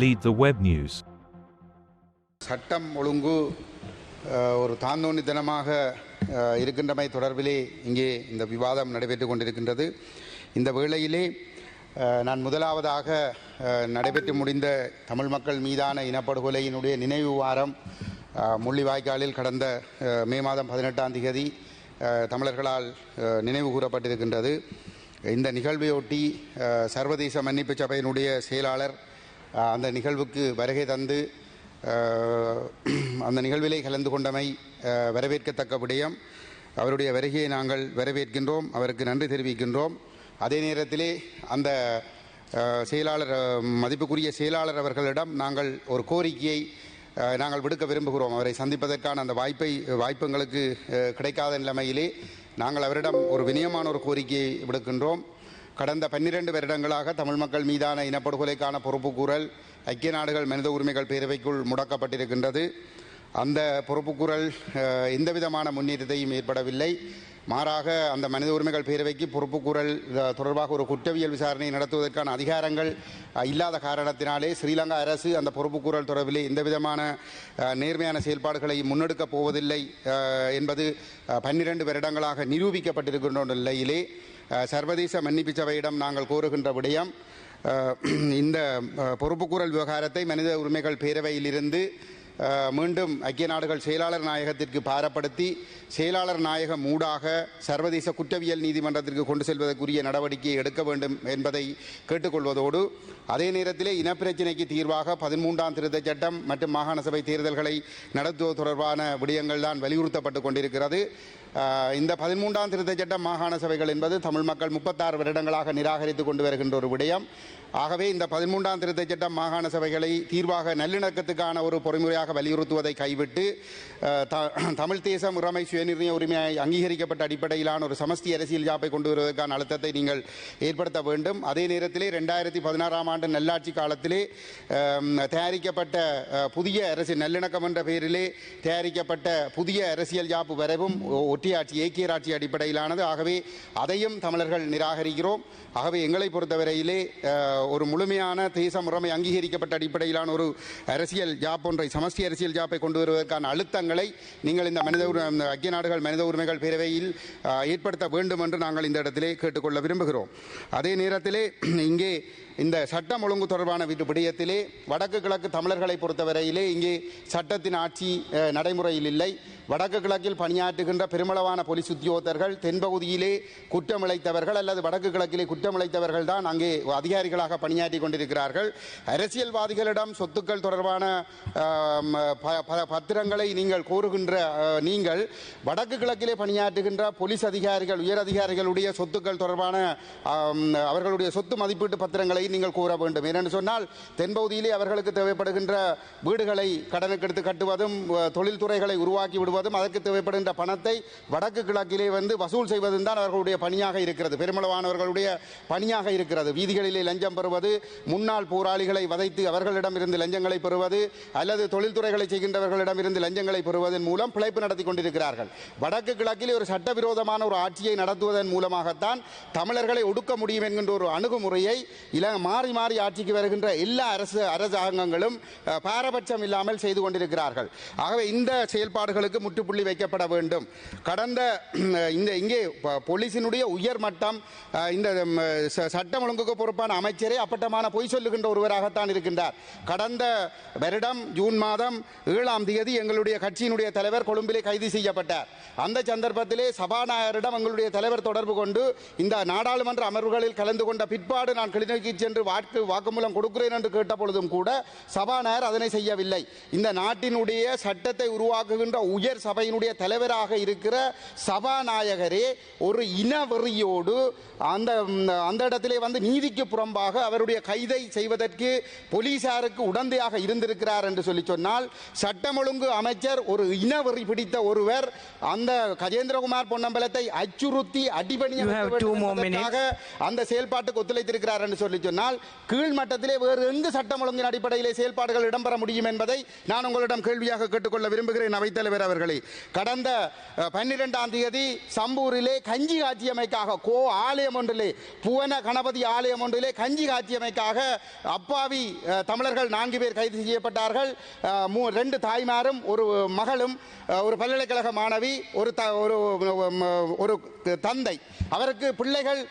lead the web news. சட்டம் ஒழுங்கு ஒரு தாந்தோணித்தனமாக தினமாக இருக்கின்றமை தொடர்பிலே இங்கே இந்த விவாதம் நடைபெற்று கொண்டிருக்கின்றது இந்த வேளையிலே நான் முதலாவதாக நடைபெற்று முடிந்த தமிழ் மக்கள் மீதான இனப்படுகொலையினுடைய நினைவு வாரம் முள்ளிவாய்க்காலில் கடந்த மே மாதம் பதினெட்டாம் தேதி தமிழர்களால் நினைவு கூறப்பட்டிருக்கின்றது இந்த நிகழ்வையொட்டி சர்வதேச மன்னிப்பு சபையினுடைய செயலாளர் அந்த நிகழ்வுக்கு வருகை தந்து அந்த நிகழ்விலே கலந்து கொண்டமை வரவேற்கத்தக்க விடயம். அவருடைய வருகையை நாங்கள் வரவேற்கின்றோம் அவருக்கு நன்றி தெரிவிக்கின்றோம். அதே நேரத்திலே அந்த செயலாளர் மதிப்புக்குரிய செயலாளர் அவர்களிடம் நாங்கள் ஒரு கோரிக்கையை நாங்கள் விடுக்க விரும்புகிறோம். அவரை சந்திப்பதற்கான அந்த வாய்ப்பை வாய்ப்பு எங்களுக்கு கிடைக்காத நிலைமையிலே நாங்கள் அவரிடம் ஒரு வினயமான ஒரு கோரிக்கையை விடுக்கின்றோம். கடந்த பன்னிரண்டு வருடங்களாக தமிழ் மக்கள் மீதான இனப்படுகொலைக்கான பொறுப்புக்கூறல் ஐக்கிய நாடுகள் மனித உரிமைகள் பேரவைக்குள் முடக்கப்பட்டிருக்கின்றது. அந்த பொறுப்புக்கூறல் எந்த விதமான முன்னேற்றத்தையும் ஏற்படவில்லை. மாறாக அந்த மனித உரிமைகள் பேரவைக்கு பொறுப்புக்கூறல் தொடர்பாக ஒரு குற்றவியல் விசாரணை நடத்துவதற்கான அதிகாரங்கள் இல்லாத காரணத்தினாலே ஸ்ரீலங்கா அரசு அந்த பொறுப்புக்கூறல் தொடர்பிலே எந்த விதமான நேர்மையான செயல்பாடுகளை முன்னெடுக்கப் போவதில்லை என்பது பன்னிரண்டு வருடங்களாக நிரூபிக்கப்பட்டிருக்கின்ற நிலையிலே சர்வதேச மன்னிப்பு சபையிடம் நாங்கள் கோருகின்ற விடயம் இந்த பொறுப்புக்கூறல் விவகாரத்தை மனித உரிமைகள் பேரவையிலிருந்து மீண்டும் ஐக்கிய நாடுகள் செயலாளர் நாயகத்திற்கு பாரப்படுத்தி செயலாளர் நாயகம் ஊடாக சர்வதேச குற்றவியல் நீதிமன்றத்திற்கு கொண்டு செல்வதற்குரிய நடவடிக்கையை எடுக்க வேண்டும் என்பதை கேட்டுக்கொள்வதோடு அதே நேரத்திலே இனப்பிரச்சினைக்கு தீர்வாக பதிமூன்றாம் திருத்தச் சட்டம் மற்றும் மாகாண சபை தேர்தல்களை நடத்துவது தொடர்பான விடயங்கள் தான் வலியுறுத்தப்பட்டு கொண்டிருக்கிறது. இந்த பதிமூன்றாம் திருத்த சட்டம் மாகாண சபைகள் என்பது தமிழ் மக்கள் முப்பத்தாறு வருடங்களாக நிராகரித்து கொண்டு வருகின்ற ஒரு விடயம். ஆகவே இந்த பதிமூன்றாம் திருத்தச் சட்டம் மாகாண சபைகளை தீர்வாக நல்லிணக்கத்துக்கான ஒரு பொறிமுறையாக வலியுறுத்துவதை கைவிட்டு த- தமிழ் தேசம் உரிமை சுயநிர்ணய உரிமையை அங்கீகரிக்கப்பட்ட அடிப்படையிலான ஒரு சமஸ்தி அரசியல் ஜாப்பை கொண்டு வருவதற்கான அழுத்தத்தை நீங்கள் ஏற்படுத்த வேண்டும். அதே நேரத்திலே ரெண்டாயிரத்தி பதினாறாம் ஆண்டு நல்லாட்சி காலத்திலே தயாரிக்கப்பட்ட புதிய அரசு நல்லிணக்கம் என்ற பெயரிலே தயாரிக்கப்பட்ட புதிய அரசியல் ஜாப்பு வரைவும் ஒ- ஏக்கிய ஏக்கியராட்சி அடிப்படையிலானது. ஆகவே அதையும் தமிழர்கள் நிராகரிக்கிறோம். ஆகவே எங்களை பொறுத்தவரையிலே ஒரு முழுமையான தேச முறைமை அங்கீகரிக்கப்பட்ட அடிப்படையிலான ஒரு அரசியல் ஜாப் ஒன்றை சமஸ்தி அரசியல் ஜாப்பை கொண்டு வருவதற்கான அழுத்தங்களை நீங்கள் இந்த மனித உரிமை ஐக்கிய நாடுகள் மனித உரிமைகள் பேரவையில் ஏற்படுத்த வேண்டும் என்று நாங்கள் இந்த இடத்திலே கேட்டுக்கொள்ள விரும்புகிறோம். அதே நேரத்திலே இங்கே இந்த சட்டம் ஒழுங்கு தொடர்பான விடயத்திலே வடக்கு கிழக்கு தமிழர்களை பொறுத்தவரையிலே இங்கே சட்டத்தின் ஆட்சி நடைமுறையில் இல்லை. வடக்கு கிழக்கில் பணியாற்றுகின்ற பெருமளவான போலீஸ் உத்தியோகத்தர்கள் தென்பகுதியிலே குற்றமிழைத்தவர்கள் அல்லது வடக்கு கிழக்கிலே குற்றமிழைத்தவர்கள் தான் அங்கே அதிகாரிகளாக பணியாற்றி கொண்டிருக்கிறார்கள். அரசியல்வாதிகளிடம் சொத்துக்கள் தொடர்பான ப- பத்திரங்களை நீங்கள் கோருகின்ற நீங்கள் வடக்கு கிழக்கிலே பணியாற்றுகின்ற போலீஸ் அதிகாரிகள் உயர் அதிகாரிகளுடைய சொத்துக்கள் தொடர்பான அவர்களுடைய சொத்து மதிப்பீட்டு பத்திரங்களை நீங்கள் கூற வேண்டும். ஏனென்று சொன்னால் தென்பகுதியிலே அவர்களுக்கு தேவைப்படுகின்ற வீடுகளை கடனுக்கு எடுத்து கட்டுவதும் தொழில்துறைகளை உருவாக்கி விடுவதும் அதற்கு தேவைப்படுகின்ற பணத்தை வடக்கு கிழக்கிலே வந்து வசூல் செய்வதும் தான் அவர்களுடைய பணியாக இருக்கிறது. பெருமளவானவர்களுடைய பணியாக இருக்கிறது. வீதிகளிலே லஞ்சம் பெறுவது முன்னாள் போராளிகளை வதைத்து அவர்களிடம் இருந்து லஞ்சங்களை பெறுவது அல்லது தொழில் தொழில்துறைகளை செய்கின்றவர்களிடம் இருந்து லஞ்சங்களை பெறுவதன் மூலம் பிழைப்பு நடத்தி கொண்டிருக்கிறார்கள். வடக்கு கிழக்கில் ஒரு சட்டவிரோதமான ஒரு ஆட்சியை நடத்துவதன் மூலமாகத்தான் தமிழர்களை ஒடுக்க முடியும் என்கின்ற ஒரு அணுகுமுறையை இல மாறி மாறி ஆட்சிக்கு வருகின்ற எல்லா அரசு அரசாங்கங்களும் பாரபட்சம் இல்லாமல் செய்து கொண்டிருக்கிறார்கள். ஆகவே இந்த செயல்பாடுகளுக்கு முற்றுப்புள்ளி வைக்கப்பட வேண்டும். கடந்த இந்த இங்கே போலீசினுடைய உயர் மட்டம் இந்த சட்டம் ஒழுங்குக்கு பொறுப்பான அமைச்சரே அப்பட்டமான பொய் சொல்லுகின்ற ஒருவராகத்தான் இருக்கின்றார். கடந்த வருடம் ஜூன் மாதம் ஏழாம் தேதி எங்களுடைய கட்சியினுடைய தலைவர் கொழும்பிலே கைது செய்யப்பட்டார். அந்த சந்தர்ப்பத்திலே சபாநாயகரிடம் எங்களுடைய தலைவர் தொடர்பு கொண்டு இந்த நாடாளுமன்ற அமர்வுகளில் கலந்து கொண்ட பிற்பாடு நான் கிளிநொச்சிக்கு சென்று வாக்கு வாக்குமூலம் கொடுக்கிறேன் என்று கேட்ட பொழுதும் கூட சபாநாயகர் அதனை செய்யவில்லை. இந்த நாட்டினுடைய சட்டத்தை உருவாக்குகின்ற உயர் சபையினுடைய தலைவராக இருக்கிற சபாநாயகரே ஒரு இனவெறியோடு அந்த அந்த இடத்திலே வந்து நீதிக்கு புறம்பாக அவருடைய கைதை செய்வதற்கு போலீசாருக்கு உடந்தையாக இருந்திருக்கிறார் என்று சொல்லி சொன்னால் சட்டம் ஒழுங்கு அமைச்சர் ஒரு இனவெறி பிடித்த ஒருவர் அந்த கஜேந்திரகுமார் பொன்னம்பலத்தை அச்சுறுத்தி அடிபணிய You have வைக்க two வேண்டும் more minutes. என்பதற்காக அந்த செயல்பாட்டுக்கு ஒத்துழைத்திருக்கிறார் என்று சொல்லி சொன்னால் கீழ் மட்டத்திலே வேறு எங்கு சட்டம் ஒழுங்கின் அடிப்படையிலே செயல்பாடுகள் இடம்பெற முடியும் என்பதை நான் உங்களிடம் கேள்வியாக கேட்டுக்கொள்ள விரும்புகிறேன் அவைத்தலைவர் அவர்களே கடந்த அஹ், 12 பன்னிரெண்டாம் தேதி சம்பூரிலே கஞ்சி காட்சியமைக்காக கோ ஆலயம் ஒன்றிலே புவன கணபதி ஆலயம் ஒன்றிலே கஞ்சி காட்சியமைக்காக அப்பாவி தமிழர்கள் நான்கு பேர் கைது செய்யப்பட்டார்கள் மூ- ரெண்டு தாய்மாரும் ஒரு மகளும் ஒரு பல்கலைக்கழக மாணவி ஒரு த ஒரு ஒரு தந்தை. அவருக்கு பிள்ளைகள்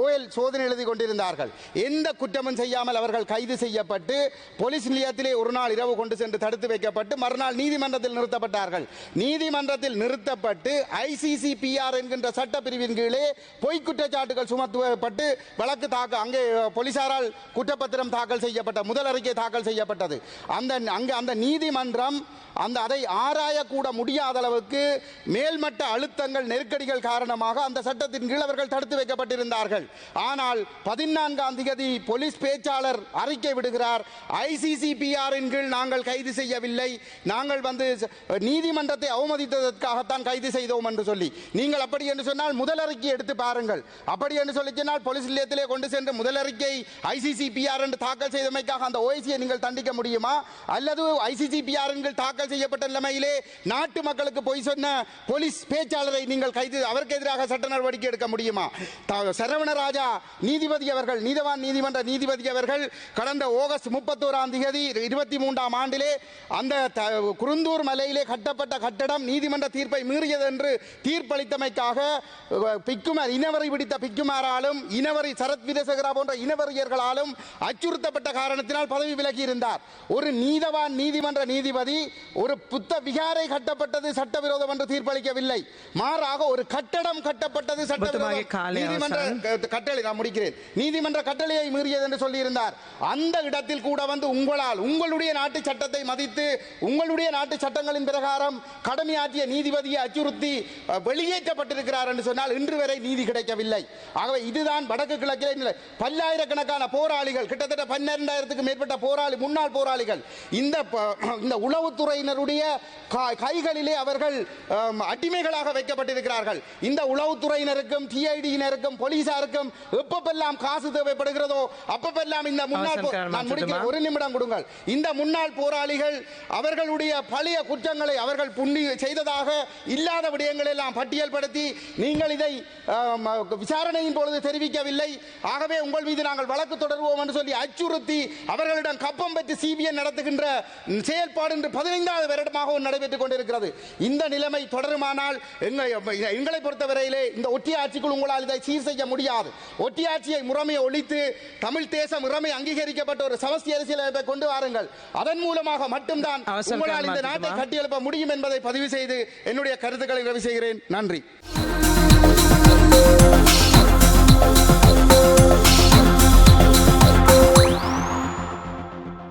ஓயல் சோதனை எழுதி கொண்டிருந்தார்கள். எந்த குற்றமும் செய்யாமல் அவர்கள் கைது செய்யப்பட்டு போலீஸ் நிலையத்திலே ஒரு நாள் இரவு கொண்டு சென்று தடுத்து வைக்கப்பட்டு மறுநாள் நீதிமன்றத்தில் நிறுத்தப்பட்டார்கள். நீதிமன்றத்தில் நிறுத்தப்பட்டு ஐசிசிபிஆர் என்கின்ற சட்டப்பிரிவின் கீழே பொய் குற்றச்சாட்டுகள் சுமத்துவப்பட்டு வழக்கு தாக்க அங்கே போலீசாரால் குற்றப்பத்திரம் தாக்கல் செய்யப்பட்ட முதல் அறிக்கை தாக்கல் செய்யப்பட்டது. அந்த அங்கே அந்த நீதிமன்றம் அந்த அதை ஆராயக்கூட முடியாத அளவுக்கு மேல்மட்ட அழுத்தங்கள் நெருக்கடிகள் காரணமாக அந்த சட்டத்தின் கீழ் அவர்கள் தடுத்து வைக்கப்பட்டிருந்தார்கள். ஆனால் பதினான்காம் தேதி போலீஸ் பேச்சாளர் அறிக்கை விடுகிறார். ஐசிசிபிஆரின் கீழ் நாங்கள் கைது செய்யவில்லை. நாங்கள் வந்து நீதிமன்றத்தை அவமதித்ததற்காகத்தான் கைது செய்தோம் என்று சொல்லி. நீங்கள் அப்படி என்று சொன்னால் முதல் அறிக்கை எடுத்து பாருங்கள். அப்படி என்று சொல்லி சொன்னால் போலீஸ் நிலையத்திலே கொண்டு சென்று முதல் அறிக்கை ஐசிசிபிஆர் என்று தாக்கல் செய்தமைக்காக அந்த ஓய்சியை நீங்கள் தண்டிக்க முடியுமா? அல்லது ஐசிசி பிஆர்என்கள் தாக்கல் செய்யப்பட்ட நிலைமையிலே நாட்டு மக்களுக்கு பொய் சொன்ன போலீஸ் பேச்சாளரை நீங்கள் கைது அவருக்கு எதிராக சட்ட நடவடிக்கை எடுக்க முடியுமா? சரவண சரவணராஜா நீதிபதி அவர்கள் நீதவான் நீதிமன்ற நீதிபதி அவர்கள் கடந்த ஆகஸ்ட் முப்பத்தோராம் தேதி இருபத்தி மூன்றாம் ஆண்டிலே அந்த குருந்தூர் மலையிலே கட்டப்பட்ட கட்டடம் நீதிமன்ற தீர்ப்பை மீறியது என்று தீர்ப்பளித்தமைக்காக பிக்குமார் இனவரை பிடித்த பிக்குமாராலும் இனவரி சரத் விதசகரா போன்ற இனவரியர்களாலும் அச்சுறுத்தப்பட்ட காரணத்தினால் பதவி விலகி இருந்தார் ஒரு நீதவான் நீதிமன்ற நீதிபதி ஒரு புத்த விகாரை கட்டப்பட்டது சட்டவிரோதம் என்று தீர்ப்பளிக்கவில்லை. மாறாக ஒரு கட்டடம் கட்டப்பட்டது சட்டவிரோதம். நீதிமன்ற கட்டளை நான் முடிக்கிறேன். நீதிமன்ற கட்டளையை மீறியது என்று சொல்லியிருந்தார். அந்த இடத்தில் கூட வந்து உங்களால் உங்களுடைய நாட்டு சட்டத்தை மதித்து உங்களுடைய நாட்டு சட்டங்களின் பிரகாரம் கடமையாற்றிய நீதிபதியை அச்சுறுத்தி வெளியேற்றப்பட்டிருக்கிறார் என்று சொன்னால் இன்று வரை நீதி கிடைக்கவில்லை. ஆகவே இதுதான் வடக்கு கிழக்கிலே. பல்லாயிரக்கணக்கான போராளிகள் கிட்டத்தட்ட பன்னிரெண்டாயிரத்துக்கு மேற்பட்ட போராளி முன்னாள் போராளிகள் இந்த இந்த உளவுத்துறையினருடைய கைகளிலே அவர்கள் அடிமைகளாக வைக்கப்பட்டிருக்கிறார்கள். இந்த உளவுத்துறையினருக்கும் டிஐடியினருக்கும் போலீசாருக்கும் எப்பப்பெல்லாம் காசு தேவைப்படுகிறதோ அப்பப்பெல்லாம் இந்த முன்னாள் நான்? ஒரு நிமிடம் கொடுங்கள். இந்த முன்னாள் போராளிகள் அவர்களுடைய பழைய குற்றங்களை அவர்கள் புண்ணி செய்ததாக இல்லாத விடயங்களை எல்லாம் பட்டியல்படுத்தி நீங்கள் இதை விசாரணையின் பொழுது தெரிவிக்கவில்லை. ஆகவே உங்கள் மீது நாங்கள் வழக்கு தொடர்வோம் என்று சொல்லி அச்சுறுத்தி அவர்களிடம் கப்பம் பெற்று சிபிஎன் நடத்துகின்ற செயல்பாடு இன்று பதினைந்தாவது வருடமாக நடைபெற்றுக் கொண்டிருக்கிறது. இந்த நிலைமை தொடருமானால் எங்களை எங்களை பொறுத்தவரையிலே இந்த ஒட்டியாட்சிக்குள் உங்களால் இதை சீர் செய்ய முடியாது. ஒட்டியாட்சியை முறைமையை ஒழித்து தமிழ் தேசம் முறைமை அங்கீகரிக்கப்பட்ட ஒரு சமஸ்தி அரசியலமைப்பை கொண்டு வாருங்கள். அதன் மூலமாக மட்டும்தான் உங்களால் இந்த நாட்டை? கட்டியெழுப்ப முடியும் என்பதை பதிவு செய்து என்னுடைய கருத்துக்களை நிறைவு செய்கிறேன். நன்றி.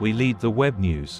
We lead the web news.